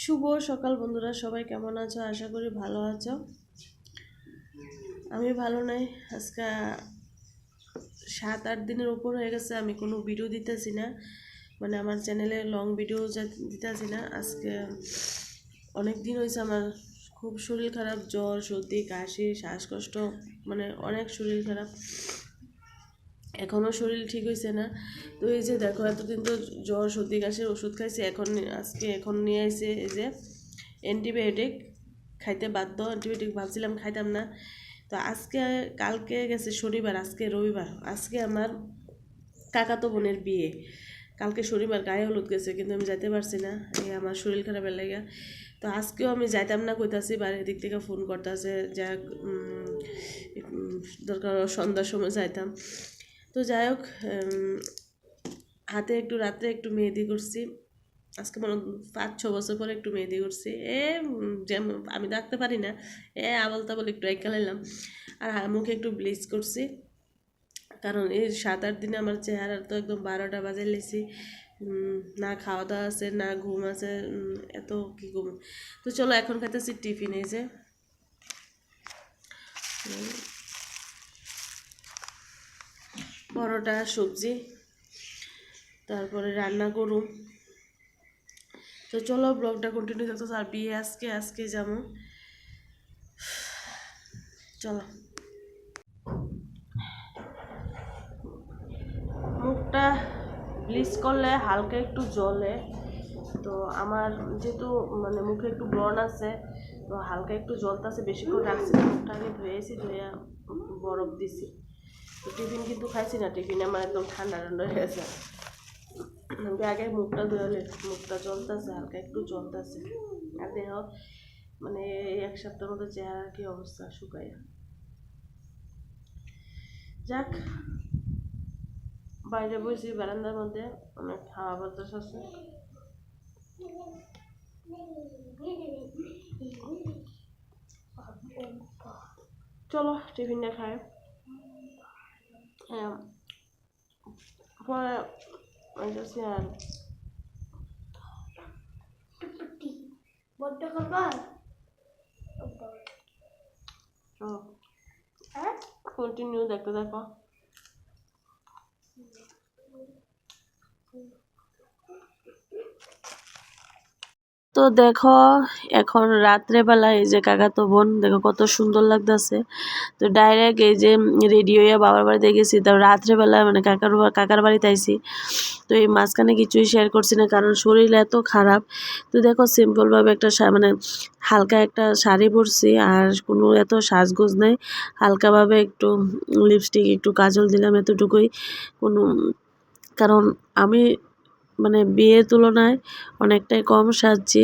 শুভ সকাল বন্ধুরা, সবাই কেমন আছো? আশা করি ভালো আছো। আমি ভালো নাই। আজকে সাত, আট দিনের উপর হয়ে গেছে। আমি কোনো ভিডিও দিতেছি না। মানে আমার চ্যানেলে লং ভিডিও দিতেছি না। আজকে অনেক দিন হয়েছে আমার খুব শরীর খারাপ, জ্বর, সর্দি, কাশি, শ্বাসকষ্ট মানে অনেক শরীর খারাপ। এখনও শরীর ঠিক হয়েছে না। তো এই যে দেখো, এতদিন তো জ্বর, সর্দি, কাশির ওষুধ খাইছে, এখন আজকে এখন নিয়ে আসছে এই যে অ্যান্টিবায়োটিক খাইতে বাধ্য। অ্যান্টিবায়োটিক ভাবছিলাম খাইতাম না। তো আজকে, কালকে গেছে শনিবার, আজকে রবিবার। আজকে আমার কাকাতো বোনের বিয়ে। কালকে শনিবার গায়ে হলুদ গেছে, কিন্তু আমি যাইতে পারছি না। এই আমার শরীর খারাপের লেগে। তো আজকেও আমি যাইতাম না কইতাছি, বাড়ির দিক থেকে ফোন করতেছে যা দরকার সন্ধ্যার সময় যাইতাম। তো যাই হোক হাতে একটু রাত্রে একটু মেহেদি করছি। আজকে মনে পাঁচ, ছ বছর পরে একটু মেহেদি করছি। এ যেমন আমি ডাকতে পারি না, এ আবল তাবল একটু এক লাইলাম আর মুখে একটু ব্লিচ করছি। কারণ এই সাত, আট দিনে আমার চেহারা তো একদম বারোটা বাজে লেছি। না খাওয়া দাওয়া আছে, না ঘুম আছে এত কি ঘুম তো চলো এখন খাইতেছি টিফিন এই যে। পরোটা, সবজি, তারপরে রান্না করুন তো চলো ব্লগটা কন্টিনিউ থাকতো আর বিয়ে আজকে আজকে যেমন চলো। মুখটা ব্লিচ করলে হালকা একটু জলে তো আমার যেহেতু মানে মুখে একটু ব্রণ আছে, তো হালকা একটু জলতাছে বেশিক্ষণ রাখছি মুখটা আগে ধুয়েছি ধুয়ে বরফ দিছি। তো টিফিন কিন্তু খাইছি না, টিফিন আমার একদম ঠান্ডা ঠান্ডা হয়ে গেছে আগে মুখটা ধুয়ালে মুখটা জ্বলতেছে, হালকা একটু জ্বলতেছে। আর দেহ মানে এক সপ্তাহের মধ্যে চেহারা কি অবস্থা শুকাইয়া যাক বাইরে বসি বারান্দার মধ্যে অনেক হাওয়া বাতাস আছে চলো, টিফিনটা খাই। পরে আইতেছি আর বড্ড করবা চলো হ্যাঁ কন্টিনিউ দেখতে দেখো তো দেখো, এখন রাত্রেবেলা এই যে কাকাতো বোন, দেখো কত সুন্দর লাগতেছে। তো ডাইরেক্ট এই যে রেডি বাবার বাড়িতে গেছি, তো রাত্রেবেলা মানে কাকার কাকার বাড়িতে আইছি। তো এই মাঝখানে কিছুই শেয়ার করছি না, কারণ শরীর এত খারাপ। তো দেখো সিম্পলভাবে একটা মানে হালকা একটা শাড়ি পরছি, আর কোনো এত সাজগোজ নেই। হালকাভাবে একটু লিপস্টিক একটু কাজল দিলাম এতটুকুই। কোনো, কারণ আমি মানে বিয়ের তুলনায় অনেকটাই কম সাজছি।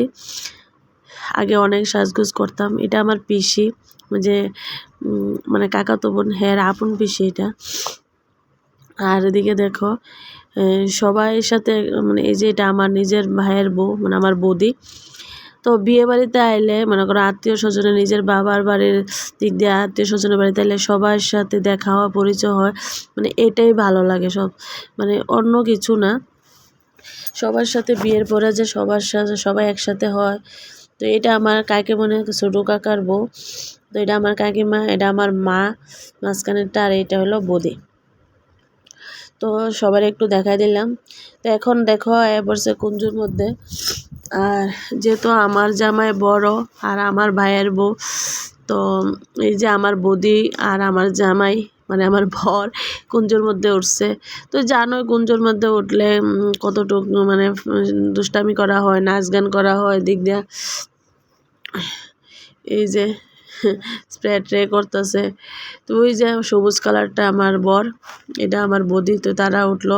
আগে অনেক সাজগোজ করতাম। এটা আমার পিসি, যে মানে কাকাতো বোন হ্যাঁ আপন পিসি এটা। আর এদিকে দেখো সবাই সাথে মানে এই যে এটা আমার নিজের ভাইয়ের বউ মানে আমার বৌদি। তো বিয়ে বাড়িতে আইলে, মনে করো আত্মীয় স্বজনের নিজের বাবার বাড়ির দিক দিয়ে আত্মীয় স্বজনের বাড়িতে আইলে সবার সাথে দেখা হওয়া, পরিচয় হয় মানে এটাই ভালো লাগে সব। মানে অন্য কিছু না। সবার সাথে বিয়ের পরে যে সবার সাথে, সবাই একসাথে হয়, তো এটা আমার কাকে মনে ছোটো কাকার বউ, তো এটা আমার কাকিমা, এটা আমার মা, মাঝখানেরটা আর এটা হলো বৌদি। তো সবার একটু দেখাই দিলাম। তো এখন দেখো এ বসে কুঞ্জুর মধ্যে, আর যেহেতু আমার জামাই বড় আর আমার ভাইয়ের বউ, তো এই যে আমার বদি আর আমার জামাই মানে আমার ভর কুঞ্জোর মধ্যে উঠছে। তো জানোই কুঞ্জোর মধ্যে উঠলে কতটুকু মানে দুষ্টামি করা হয়, নাচ গান করা হয় দিক দিয়া। এই যে, স্প্রে ট্রে করতেছে। তো ওই যে সবুজ কালারটা আমার বর, এটা আমার বদি, তো তারা উঠল।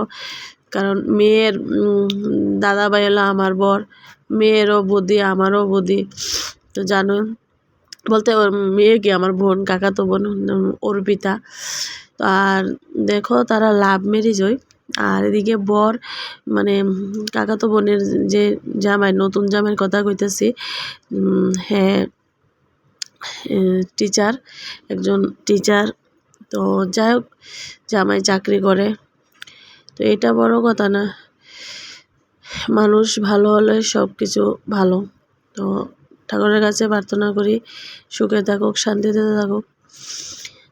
কারণ মেয়ের দাদা ভাই হলো আমার বর, মেয়েরও বদি, আমারও বদি। তো জানো, বলতে ওর মেয়ে কি আমার বোন, কাকা তো বোন অর্পিতা আর দেখো তারা লাভ ম্যারেজ হয়। আর এদিকে বর মানে কাকাতো বোনের যে জামাই, নতুন জামাইয়ের কথা কইতেছি হ্যাঁ টিচার একজন টিচার তো যাই হোক, জামাই চাকরি করে। তো এটা বড় কথা না, মানুষ ভালো হলে সব কিছু ভালো। তো ঠাকুরের কাছে প্রার্থনা করি, সুখে থাকুক, শান্তিতে থাকুক।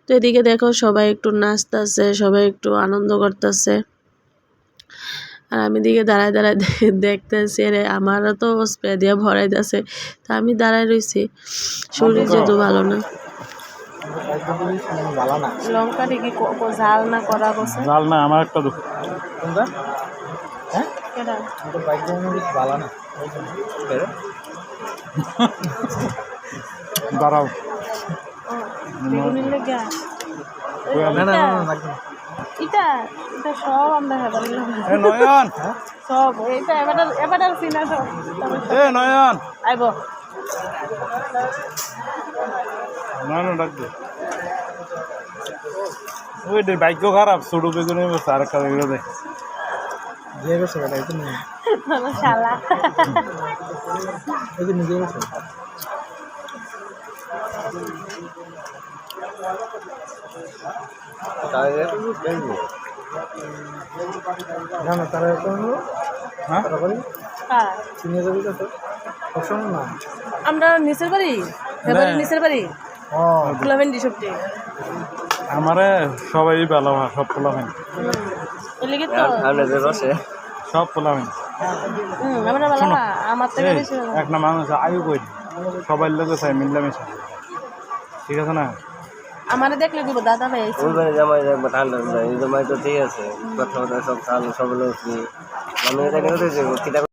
তো এদিকে দেখো সবাই একটু নাচতেছে সবাই একটু আনন্দ করতেছে। আর আমি দিকে দাঁড়ায় দাঁড়ায় দে- দেখতেছি আরে আমারও তো স্প্রে দিয়ে ভরাইতেছে। তা আমি দাঁড়ায় রইছি। শরীর যেহেতু ভালো না। লঙ্কা ঝাল না করা বসে? জাল না আমার একটা দুঃখ। হ্যাঁ? কেডা? বাইক ভালো না। দাঁড়াও। বেগুনির লেগা না না না এটা? এটা সব আমরা হেবার এ নয়ন! সব এটা এবার এবার সিনা সব। এ নয়ন! আইব। ডাক দে। ওই দে বাইক খারাপ ছোট বেগুনে আর একটা দে। দিয়ে গেছে বেটা এটা নিয়ে শালা। এই নিজে গেছে না না তারা এখন হ্যাঁ? হ্যাঁ। চিনিয়ে যাবি তো পছন্দ না? আমরা নিচের বাড়ি? হেবারের নিচের বাড়ি? ও। সবটি আমারে সবাই ভালো হয় সব পোলাবেন তো সব পোলাবেন হুম আমরা ভালো না আমার থেকে বেশি এক না মানুষ আয়ু কই সবাই লোকে চাই মিলামিশা ঠিক আছে না? আমারে দেখলে দিব, দাদা ভাই আইছে। ফুলবাড়ি জামাই দেখব, ঠান্ডা জামাই তো ঠিক আছে। কথা সব খাওয়ানো সব লোক আমি এটা কেন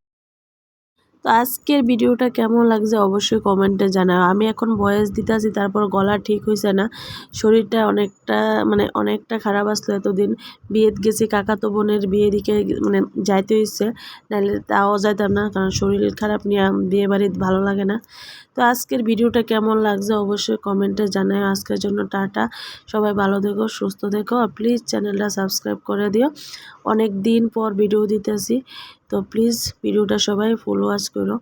তো আজকের ভিডিওটা কেমন লাগছে অবশ্যই কমেন্টে জানাও। আমি এখন বয়স দিতেছি, তারপর গলা ঠিক হয়েছে না। শরীরটা অনেকটা মানে অনেকটা খারাপ আসলো এতদিন। বিয়েত গেছি, কাকাতো বোনের বিয়ে দিকে মানে যাইতে হয়েছে নাহলে তাও যাইতাম না, কারণ শরীর খারাপ নিয়ে বিয়ে বাড়িতে ভালো লাগে না। তো আজকের ভিডিওটা কেমন লাগছে অবশ্যই কমেন্টে জানাও। আজকের জন্য টাটা। সবাই ভালো থেকো, সুস্থ থেকো। আর প্লিজ চ্যানেলটা সাবস্ক্রাইব করে দিও। অনেক দিন পর ভিডিও দিতেছি। তো প্লিজ ভিডিওটা সবাই ফুল ওয়াচ করো।